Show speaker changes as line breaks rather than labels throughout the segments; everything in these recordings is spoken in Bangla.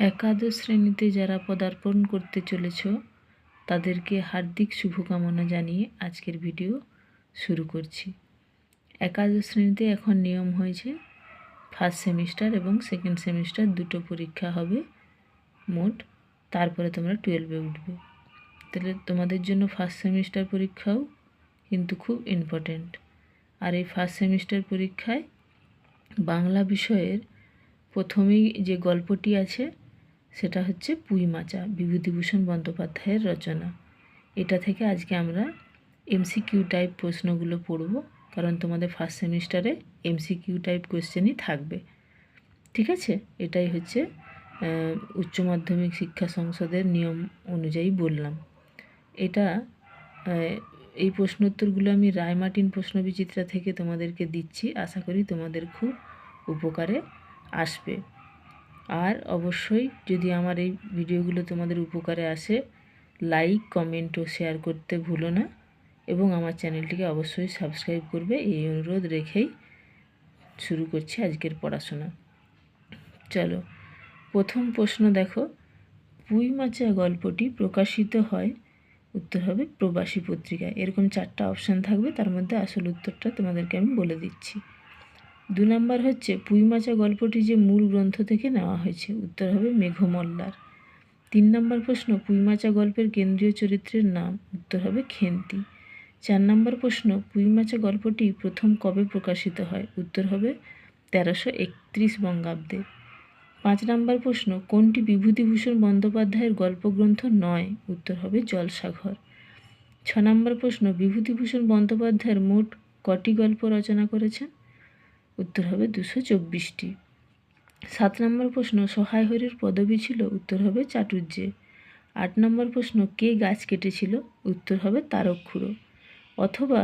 একাদশ শ্রেণীতে যারা পদার্পণ করতে চলেছ, তাদেরকে হার্দিক শুভকামনা জানিয়ে আজকের ভিডিও শুরু করছি। একাদশ শ্রেণীতে এখন নিয়ম হয়েছে ফার্স্ট সেমিস্টার এবং সেকেন্ড সেমিস্টার দুটো পরীক্ষা হবে মোট, তারপরে তোমরা টুয়েলভে উঠবে। তাহলে তোমাদের জন্য ফার্স্ট সেমিস্টার পরীক্ষাও কিন্তু খুব ইম্পর্ট্যান্ট আর এই ফার্স্ট সেমিস্টার পরীক্ষায় বাংলা বিষয়ের প্রথমেই যে গল্পটি আছে সেটা হচ্ছে পুঁই মাচা, বিভূতিভূষণ বন্দ্যোপাধ্যায়ের রচনা। এটা থেকে আজকে আমরা এমসিকিউ টাইপ প্রশ্নগুলো পড়ব, কারণ তোমাদের ফার্স্ট সেমিস্টারে এমসিকিউ টাইপ কোশ্চেনই থাকবে। ঠিক আছে? এটাই হচ্ছে উচ্চ মাধ্যমিক শিক্ষা সংসদের নিয়ম অনুযায়ী বললাম। এটা এই প্রশ্নোত্তরগুলো আমি রায়মার্টিন প্রশ্নবিচিত্রা থেকে তোমাদেরকে দিচ্ছি। আশা করি তোমাদের খুব উপকারে আসবে। আর অবশ্যই যদি আমার এই ভিডিওগুলো তোমাদের উপকারে আসে লাইক কমেন্ট ও শেয়ার করতে ভুলো না এবং আমার চ্যানেলটিকে অবশ্যই সাবস্ক্রাইব করবে। এই অনুরোধ রেখেই শুরু করছি আজকের পড়াশোনা। চলো, প্রথম প্রশ্ন দেখো। পুঁই মাচা গল্পটি প্রকাশিত হয়, উত্তর হবে প্রবাসী পত্রিকায়। এরকম চারটা অপশান থাকবে, তার মধ্যে আসল উত্তরটা তোমাদেরকে আমি বলে দিচ্ছি। দু নম্বর হচ্ছে পুঁইমাচা গল্পটি যে মূল গ্রন্থ থেকে নেওয়া হয়েছে, উত্তর হবে মেঘমল্লার। তিন নম্বর প্রশ্ন পুঁইমাচা গল্পের কেন্দ্রীয় চরিত্রের নাম, উত্তর হবে খেন্তি। চার নম্বর প্রশ্ন পুঁইমাচা গল্পটি প্রথম কবে প্রকাশিত হয়, উত্তর হবে তেরোশো একত্রিশ বঙ্গাব্দে। পাঁচ নম্বর প্রশ্ন, কোনটি বিভূতিভূষণ বন্দ্যোপাধ্যায়ের গল্পগ্রন্থ নয়, উত্তর হবে জলসাঘর। ছ নম্বর প্রশ্ন, বিভূতিভূষণ বন্দ্যোপাধ্যায়ের মোট কটি গল্প রচনা করেছেন? উত্তর হবে দুশো চব্বিশটি। সাত নম্বর প্রশ্ন, সহায় হরির পদবী ছিল? উত্তর হবে চাটুর্যে আট নম্বর প্রশ্ন, কে গাছ কেটেছিল? উত্তর হবে তারকখুড়ো অথবা,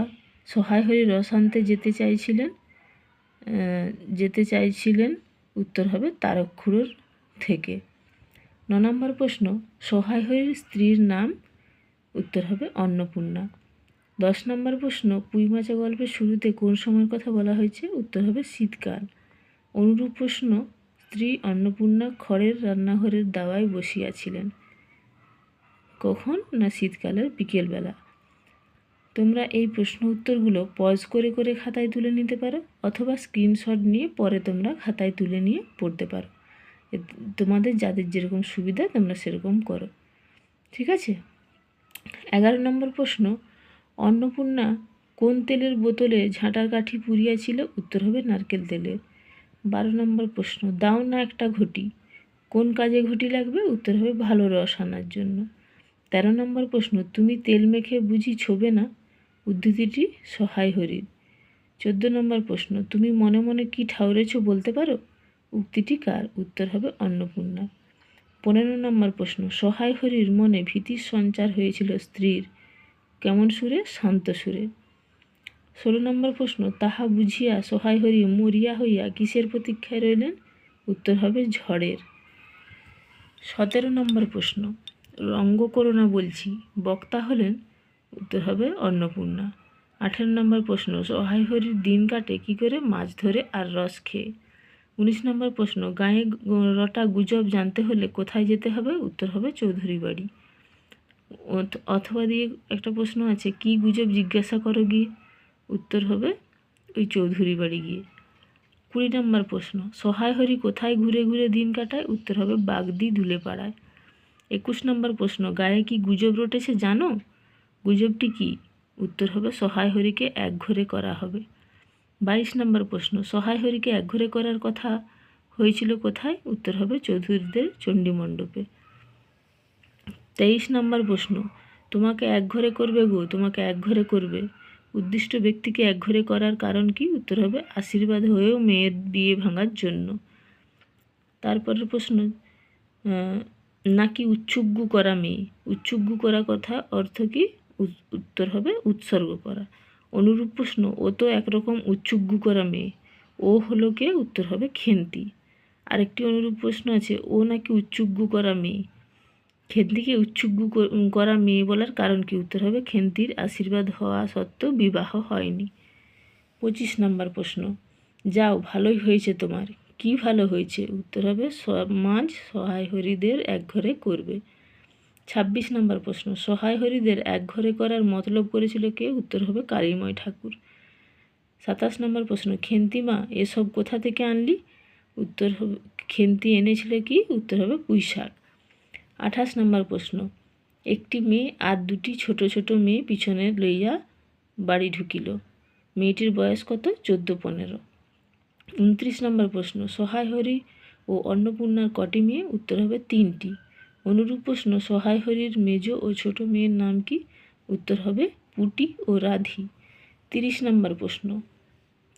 সহায় হরি রস আনতে যেতে চাইছিলেন যেতে চাইছিলেন, উত্তর হবে তারকখুড়োর থেকে। ন নম্বর প্রশ্ন, সহায় হরির স্ত্রীর নাম? উত্তর হবে অন্নপূর্ণা। দশ নম্বর প্রশ্ন পুঁইমাচা গল্পের শুরুতে কোন সময়ের কথা বলা হয়েছে? উত্তর হবে শীতকাল। অনুরূপ প্রশ্ন, স্ত্রী অন্নপূর্ণা খড়ের রান্নাঘরের দাওয়ায় বসিয়াছিলেন। কখন না শীতকালের বিকেলবেলা? তোমরা এই প্রশ্ন উত্তরগুলো পজ করে করে খাতায় তুলে নিতে পারো, অথবা স্ক্রিনশট নিয়ে পরে তোমরা খাতায় তুলে নিয়ে পড়তে পারো। তোমাদের যাদের যেরকম সুবিধা, তোমরা সেরকম করো। ঠিক আছে? এগারো নম্বর প্রশ্ন অন্নপূর্ণা কোন তেলের বোতলে ঝাঁটার কাঠি পুড়িয়াছিল? উত্তর হবে নারকেল তেলের। বারো নম্বর প্রশ্ন, দাও না একটা ঘটি। কোন কাজে ঘটি লাগবে? উত্তর হবে ভালো রস আনার জন্য। তেরো নম্বর প্রশ্ন, তুমি তেল মেখে বুঝি ছোবে না? উদ্ধৃতিটি, সহায় হরির চোদ্দ নম্বর প্রশ্ন, তুমি মনে মনে কি ঠাউরেছ বলতে পারো? উক্তিটি কার? উত্তর হবে অন্নপূর্ণা পনেরো নম্বর প্রশ্ন, সহায় হরির মনে ভীতির সঞ্চার হয়েছিল স্ত্রীর? কেমন সুরে? শান্ত সুরে। ষোলো নম্বর প্রশ্ন, তাহা বুঝিয়া সহায় হরি মরিয়া হইয়া কিসের প্রতীক্ষায় রইলেন? উত্তর হবে ঝড়ের। সতেরো নম্বর প্রশ্ন রঙ্গ করো না বলছি, বক্তা হলেন? উত্তর হবে অন্নপূর্ণা। আঠেরো নম্বর প্রশ্ন, সহায় হরির দিন কাটে, কী করে মাছ ধরে আর রস খেয়ে? উনিশ নম্বর প্রশ্ন, গায়ে রটা গুজব জানতে হলে কোথায় যেতে হবে? উত্তর হবে চৌধুরী বাড়ি অথবা দিয়ে একটা প্রশ্ন আছে, কি গুজব জিজ্ঞাসা করো গিয়ে? উত্তর হবে, ওই চৌধুরী বাড়ি গিয়ে। কুড়ি নম্বর প্রশ্ন, সহায় হরি কোথায় ঘুরে ঘুরে দিন কাটায়? উত্তর হবে, বাগদি দুলে পাড়ায় একুশ নম্বর প্রশ্ন, গায়ে কি গুজব রটেছে জানো? গুজবটি কি? উত্তর হবে, সহায় হরিকে এক একঘরে করা হবে। বাইশ নম্বর প্রশ্ন, সহায় হরিকে এক একঘরে করার কথা হয়েছিল কোথায়? উত্তর হবে, চৌধুরীদের চণ্ডীমণ্ডপে তেইশ নম্বর প্রশ্ন, তোমাকে একঘরে করবে গো, তোমাকে একঘরে করবে। উদ্দিষ্ট ব্যক্তিকে একঘরে করার কারণ কি? উত্তর হবে, আশীর্বাদ হয়েও মেয়ের বিয়ে ভাঙার জন্য। তারপরের প্রশ্ন নাকি উচ্চুগ্গু করা মেয়ে? উচ্চুগ্গু করা কথা অর্থ কি? উত্তর হবে, উৎসর্গ করা। অনুরূপ প্রশ্ন, ও তো একরকম উচ্চুগ্গু করা মেয়ে। ও হলো কে? উত্তর হবে, খেন্তি। আরেকটি অনুরূপ প্রশ্ন আছে, ও নাকি উচ্চুগ্গু করা মেয়ে? খেন্তিকে উচ্চুগ্গু করা মেয়ে বলার কারণ কি? উত্তর হবে খেন্তির আশীর্বাদ হওয়া সত্ত্বেও বিবাহ হয়নি। পঁচিশ নম্বর প্রশ্ন। যাও, ভালোই হয়েছে তোমার। কি ভালো হয়েছে? উত্তর হবে, সমাজ সহায় হরিদের এক ঘরে করবে। ছাব্বিশ নম্বর প্রশ্ন। সহায় হরিদের এক ঘরে করার মতলব করেছিল কে? উত্তর হবে, কালীময় ঠাকুর। সাতাশ নম্বর প্রশ্ন। খেন্তিমা এসব কোথা থেকে আনলি? উত্তর হবে, খেন্তি এনেছিল কি? উত্তর হবে পুঁই শাক আঠাশ নম্বর প্রশ্ন। একটি মেয়ে আর দুটি ছোট ছোট মেয়ে পিছনে লইয়া বাড়ি ঢুকিল। মেয়েটির বয়স কত? চোদ্দ, পনেরো। উনত্রিশ নম্বর প্রশ্ন সহায় হরি ও অন্নপূর্ণার কটি মেয়ে? উত্তর হবে তিনটি। অনুরূপ প্রশ্ন সহায় হরির মেজ ও ছোট মেয়ের নাম কি? উত্তর হবে পুটি ও রাধি। তিরিশ নম্বর প্রশ্ন,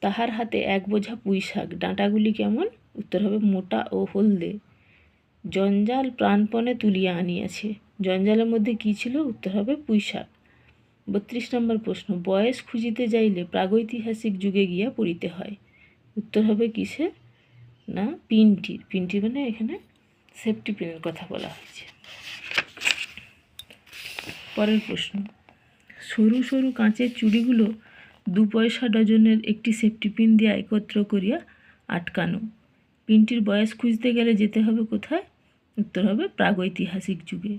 তাহার হাতে এক বোঝা পুঁই শাক ডাঁটাগুলি কেমন? উত্তর হবে মোটা ও হলদে। জঞ্জাল প্রাণপণে তুলিয়া আনিয়াছে। জঞ্জালের মধ্যে কী ছিল? উত্তর হবে পুঁই শাক বত্রিশ নম্বর প্রশ্ন, বয়স খুঁজিতে যাইলে প্রাগৈতিহাসিক যুগে গিয়া পড়িতে হয়। উত্তর হবে কিসের না পিনটির পিনটি মানে এখানে সেফটি পিনের কথা বলা হয়েছে। পরের প্রশ্ন, সরু সরু কাঁচের চুড়িগুলো দু পয়সা ডজনের একটি সেফটি পিন দিয়ে একত্র করিয়া আটকানো। পিনটির বয়স খুঁজতে গেলে যেতে হবে কোথায়? উত্তর হবে প্রাগৈতিহাসিক যুগে।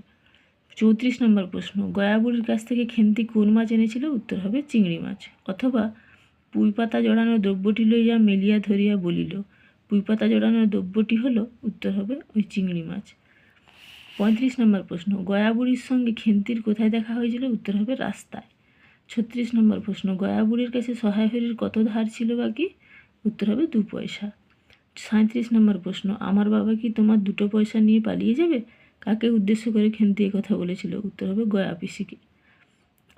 চৌত্রিশ নম্বর প্রশ্ন, গয়াবুড়ির কাছ থেকে খেন্তি কোন মাছ এনেছিল? উত্তর হবে চিংড়ি মাছ। অথবা পুঁই পাতা জড়ানো দ্রব্যটি লইয়া মেলিয়া ধরিয়া বলিল পুঁই পাতা জড়ানো দ্রব্যটি হলো? উত্তর হবে ওই চিংড়ি মাছ। পঁয়ত্রিশ নম্বর প্রশ্ন, গয়াবুড়ির সঙ্গে খেন্তির কোথায় দেখা হয়েছিল? উত্তর হবে রাস্তায়। ছত্রিশ নম্বর প্রশ্ন, গয়াবুড়ির কাছে সহায় হরির কত ধার ছিল বাকি? উত্তর হবে দু পয়সা। সাঁত্রিশ নম্বর প্রশ্ন, আমার বাবা কি তোমার দুটো পয়সা নিয়ে পালিয়ে যাবে? কাকে উদ্দেশ্য করে খেন্তি কথা বলেছিল? উত্তর হবে গয়া পিসিকে।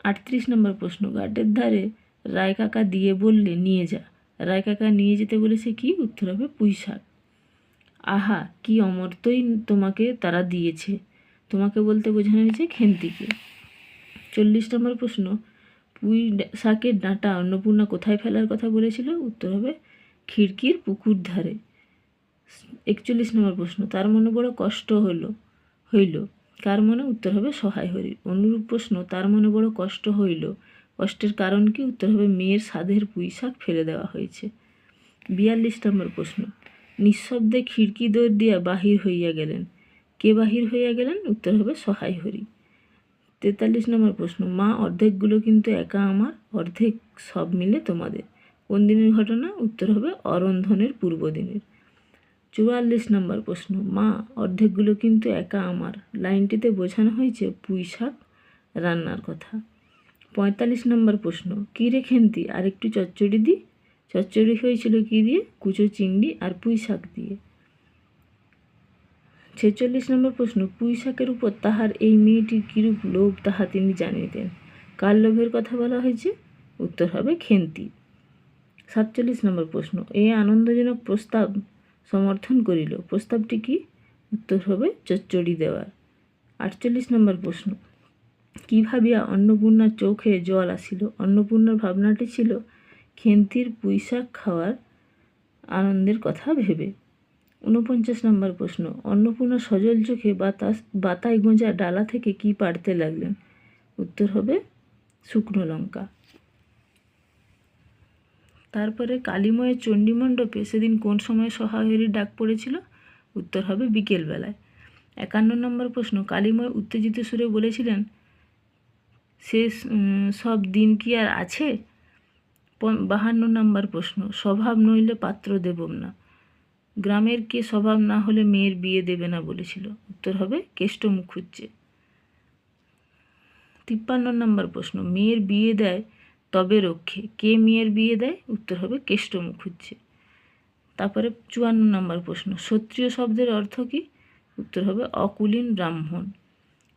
আটত্রিশ নম্বর প্রশ্ন গার্ডের ধারে রায় কাকা দিয়ে বললে নিয়ে যা। রায় কাকা নিয়ে যেতে বলেছে কি? উত্তর হবে পুঁই শাক। আহা, কি অমর্তই তোমাকে তারা দিয়েছে। তোমাকে বলতে বোঝানো হয়েছে খেন্তিকে। চল্লিশ নম্বর প্রশ্ন, পুঁই শাকের ডাঁটা অন্নপূর্ণা কোথায় ফেলার কথা বলেছিল? উত্তর হবে খিড়কির পুকুর ধারে। একচল্লিশ নম্বর প্রশ্ন, তার মনে বড় কষ্ট হলো হইল। কার মনে উত্তর হবে সহায় হরি অনুরূপ প্রশ্ন, তার মনে বড় কষ্ট হইল। কষ্টের কারণ কি? উত্তর হবে মেয়ের সাধের পুঁই শাক ফেলে দেওয়া হয়েছে। বিয়াল্লিশ নম্বর প্রশ্ন, নিঃশব্দে খিড়কি দৌড় দিয়া বাহির হইয়া গেলেন। কে বাহির হইয়া গেলেন? উত্তর হবে সহায় হরি। তেতাল্লিশ নম্বর প্রশ্ন, মা অর্ধেকগুলো কিন্তু একা আমার, অর্ধেক সব মিলে তোমাদের। কোন দিনের ঘটনা? উত্তর হবে অরন্ধনের পূর্ব দিনের চুয়াল্লিশ নম্বর প্রশ্ন, মা, অর্ধেকগুলো কিন্তু একা আমার। লাইনটিতে বোঝানো হয়েছে পুঁই শাক রান্নার কথা। পঁয়তাল্লিশ নম্বর প্রশ্ন, কী রে খেন্তি আর একটু চচ্চড়ি দি? চচ্চড়ি হয়েছিল কী দিয়ে? কুচো চিংড়ি আর পুঁই শাক দিয়ে। ছেচল্লিশ নম্বর প্রশ্ন, পুঁই শাকের উপর তাহার এই মেয়েটির কিরূপ লোভ তাহা তিনি জানিতেন? কার লোভের কথা বলা হয়েছে? উত্তর হবে খেন্তি। সাতচল্লিশ নম্বর প্রশ্ন। এই আনন্দজনক প্রস্তাব সমর্থন করিল। প্রস্তাবটি কি? উত্তর হবে চচ্চড়ি দেওয়ার। আটচল্লিশ নম্বর প্রশ্ন। কি ভাবিয়া অন্নপূর্ণার চোখে জল আসিল? অন্নপূর্ণার ভাবনাটি ছিল খেন্তির পুঁইশাক খাওয়ার আনন্দের কথা ভেবে। ঊনপঞ্চাশ নম্বর প্রশ্ন। অন্নপূর্ণা সজল চোখে বাতাস, বাতায় গোঁজা ডালা থেকে কি পাড়তে লাগলেন? উত্তর হবে শুকনো লঙ্কা। তারপরে কালীময়ের চণ্ডীমণ্ডপে সেদিন কোন সময় সহায়রীর ডাক পড়েছিল? উত্তর হবে বিকেলবেলায়। একান্ন নম্বর প্রশ্ন, কালীময় উত্তেজিত সুরে বলেছিলেন, সে সব দিন কি আর আছে? বাহান্ন নম্বর প্রশ্ন, স্বভাব নইলে পাত্র দেবম না। গ্রামের কে স্বভাব না হলে মেয়ের বিয়ে দেবে না? বলেছিল। উত্তর হবে, কেষ্ট মুখুজ্জে। তিপ্পান্ন নম্বর প্রশ্ন, মেয়ের বিয়ে দেয় তবে রক্ষে। কে মেয়ের বিয়ে দেয়? উত্তর হবে কেষ্ট মুখুজ্জে তারপরে চুয়ান্ন নম্বর প্রশ্ন ক্ষত্রিয় শব্দের অর্থ কি? উত্তর হবে অকুলীন ব্রাহ্মণ।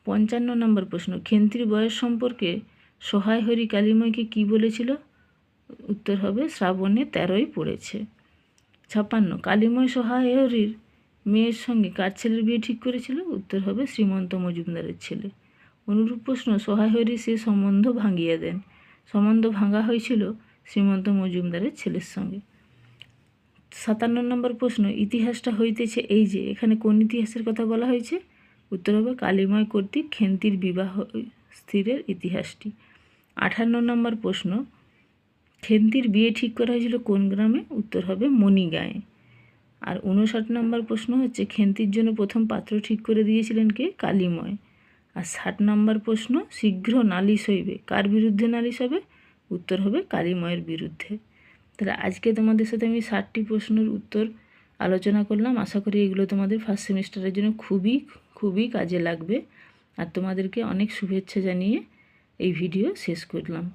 পঞ্চান্ন নম্বর প্রশ্ন, খেন্তির বয়স সম্পর্কে সহায় হরি কালিময়কে কি বলেছিল? উত্তর হবে শ্রাবণে তেরোই পড়েছে। ছাপ্পান্ন, কালিময় সহায় হরির মেয়ের সঙ্গে কার ছেলের বিয়ে ঠিক করেছিল? উত্তর হবে শ্রীমন্ত মজুমদারের ছেলে। অনুরূপ প্রশ্ন, সহায় হরি সে সম্বন্ধ ভাঙিয়ে দেন। সম্বন্ধ ভাঙা হয়েছিল শ্রীমন্ত মজুমদারের ছেলের সঙ্গে। সাতান্ন নম্বর প্রশ্ন, ইতিহাসটা হইতেছে এই যে, এখানে কোন ইতিহাসের কথা বলা হয়েছে? উত্তর হবে কালীময় কর্তৃক খেন্তির বিবাহ স্থিরের ইতিহাসটি। আঠান্ন নম্বর প্রশ্ন, খেন্তির বিয়ে ঠিক করা হয়েছিল কোন গ্রামে? উত্তর হবে মণিগাঁয়ে। আর উনষাট নম্বর প্রশ্ন হচ্ছে, খেন্তির জন্য প্রথম পাত্র ঠিক করে দিয়েছিলেন কে? কালিময়। আর ষাট নম্বর প্রশ্ন, শীঘ্র নালিশ হইবে। কার বিরুদ্ধে নালিশ হবে? উত্তর হবে কালীময়ের বিরুদ্ধে। তাহলে আজকে তোমাদের সাথে আমি ষাটটি প্রশ্নের উত্তর আলোচনা করলাম। আশা করি এগুলো তোমাদের ফার্স্ট সেমিস্টারের জন্য খুবই খুবই কাজে লাগবে। আর তোমাদেরকে অনেক শুভেচ্ছা জানিয়ে এই ভিডিও শেষ করলাম।